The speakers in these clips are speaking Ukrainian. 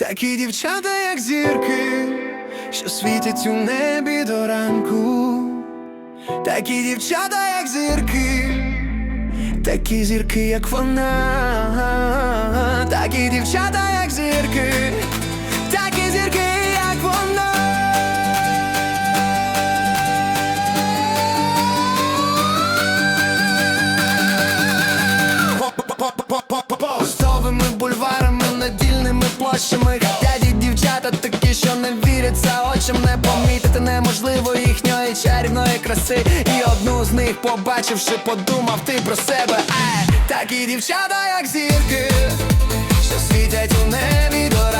Такі дівчата, як зірки, що світять у небі до ранку. Такі дівчата, як зірки, такі зірки, як вона. Такі дівчата, як зірки, площами Дяді дівчата такі, що не віряться очам Не помітити неможливо їхньої чарівної краси. І одну з них побачивши, подумав ти про себе. Ей, такі дівчата, як зірки, що світять у небі до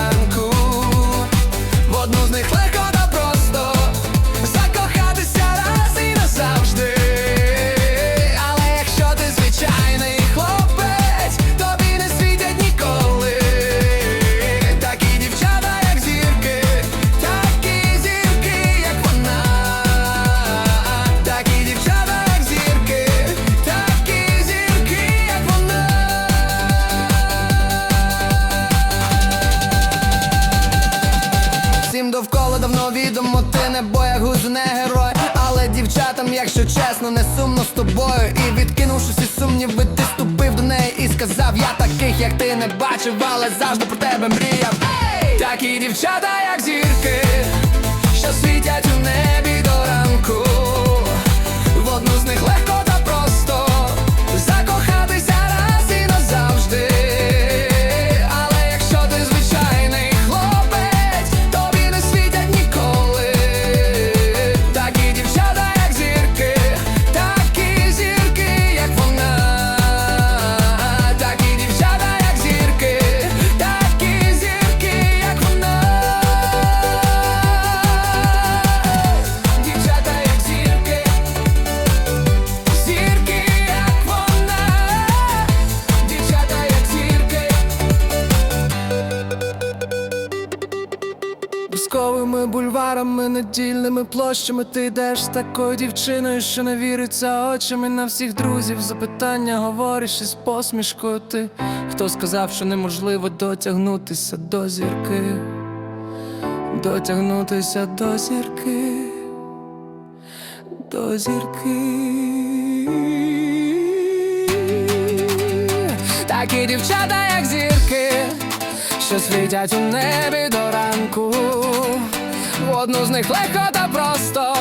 якщо чесно, не сумно з тобою. І відкинувши всі сумніви, ти ступив до неї і сказав Я таких, як ти не бачив, але завжди про тебе мріяв Ей! Такі дівчата, як зірки, що світять у небі до ранку. В одну з них легко Бусковими бульварами, недільними площами Ти йдеш з такою дівчиною, що не віриться очами на всіх друзів. Запитання говориш із посмішкою ти. Хто сказав, що неможливо дотягнутися до зірки? Дотягнутися до зірки, до зірки. Такі дівчата, як зірки, що світять у небі до ранку. В одну з них легко та просто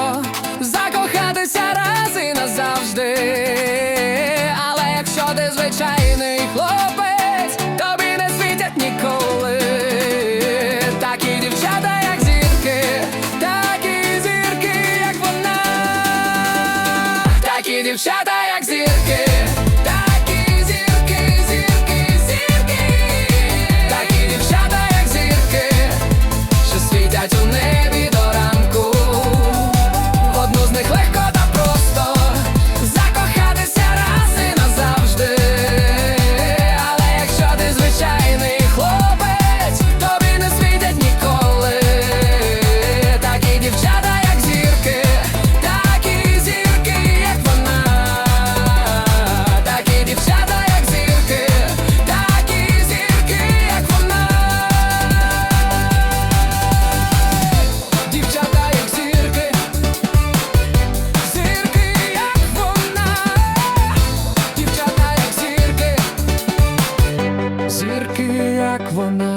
закохатися раз і назавжди. Але якщо ти звичайний хлопець. як вона.